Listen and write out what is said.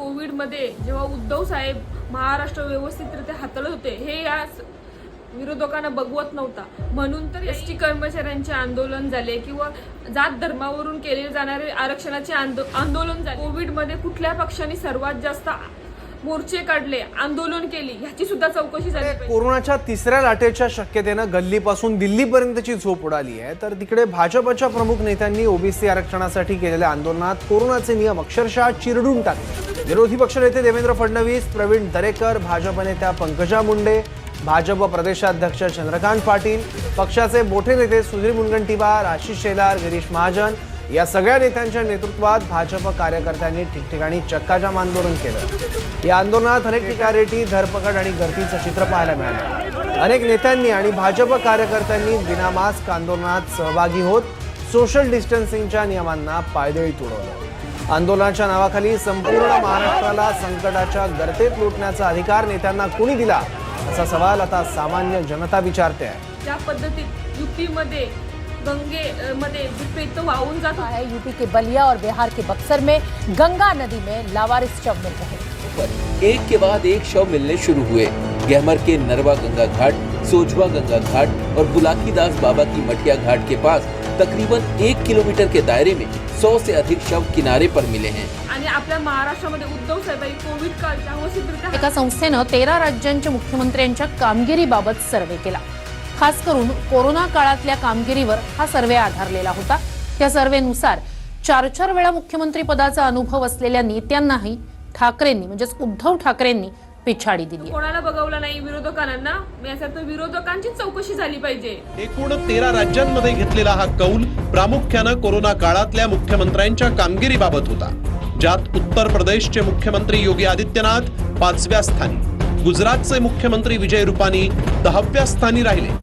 कोविडमध्ये जेव्हा उद्धव साहेब महाराष्ट्र व्यवस्थितरित्या हाताळत होते हे या विरोधकांना बघवत नव्हता. म्हणून तर एस टी कर्मचाऱ्यांचे आंदोलन झाले किंवा जात धर्मावरून केले जाणारे आरक्षणाचे आंदो- आंदोलन झाले. कोविडमध्ये कुठल्या पक्षाने सर्वात जास्त मोर्चे काढले आंदोलन केली ह्याची सुद्धा चौकशी झाली कोरोनाच्या तिसऱ्या लाटेच्या शक्यतेनं गल्लीपासून दिल्लीपर्यंतची झोप उडाली आहे. तर तिकडे भाजपच्या प्रमुख नेत्यांनी ओबीसी आरक्षणासाठी केलेल्या आंदोलनात कोरोनाचे नियम अक्षरशः चिरडून टाकले. विरोधी पक्षनेते देवेंद्र फडणवीस प्रवीण दरेकर भाजप नेत्या पंकजा मुंडे भाजप प्रदेशाध्यक्ष चंद्रकांत पाटील पक्षाचे मोठे नेते सुधीर मुनगंटीवार आशिष शेलार गिरीश महाजन या सगळ्या नेत्यांच्या नेतृत्वात भाजप कार्यकर्त्यांनी ठिकठिकाणी चक्काजाम आंदोलन केलं. या आंदोलनात अनेक ठिकाणी धरपकड आणि गर्दीचं चित्र पाहायला मिळालं. अनेक नेत्यांनी आणि भाजप कार्यकर्त्यांनी विनामास्क आंदोलनात सहभागी होत सोशल डिस्टन्सिंगच्या नियमांना पायदळी तुडवलं. आंदोलनाच्या नावाखाली संपूर्ण महाराष्ट्राला संकटाच्या गर्तेत लुटण्याचा अधिकार नेत्यांना कुणी दिला? असा सवाल आता सामान्य जनता विचारते आहे. ज्या पद्धतीत युपीमध्ये गंगे मध्ये जे पेत वाहून जात है यूपी के बलिया और बिहार के बक्सर में गंगा नदी में लावारिस शव मिल रहे हैं। पर एक के बाद एक शव मिलने शुरू हुए। गहमर के नरवा गंगा घाट सोजवा गंगा घाट और बुलाकी दास बाबा की मठिया घाट के पास तकरीबन एक किलोमीटर के दायरे में सौ से अधिक शव किनारे पर मिले हैं। आणि आपल्या महाराष्ट्रामध्ये उद्धव साहेबांनी कोविड काळच्या व्यवस्थितरित्या एका संस्थेनं तेरा राज्यांच्या मुख्यमंत्र्यांच्या कामगिरीबाबत सर्वे केला. खास करून कोरोना काळातल्या कामगिरीवर हा सर्वे आधारलेला होता. त्या सर्वेनुसार चार चार वेळा मुख्यमंत्री पदाचा अनुभव असलेल्या नेत्यांनाही ठाकरेंनी म्हणजेच उद्धव ठाकरेंनी पिछाडी दिली. कोणाला बघवलं नाही? विरोधकांना? मी याचा अर्थ विरोधकांचीच चौकशी झाली पाहिजे. एकूण तेरा राज्यांमध्ये घेतलेला हा कौल प्रामुख्यानं कोरोना काळातल्या मुख्यमंत्र्यांच्या कामगिरीबाबत होता. ज्यात उत्तर प्रदेशचे मुख्यमंत्री योगी आदित्यनाथ पाचव्या स्थानी. गुजरातचे मुख्यमंत्री विजय रुपानी दहाव्या स्थानी राहिले.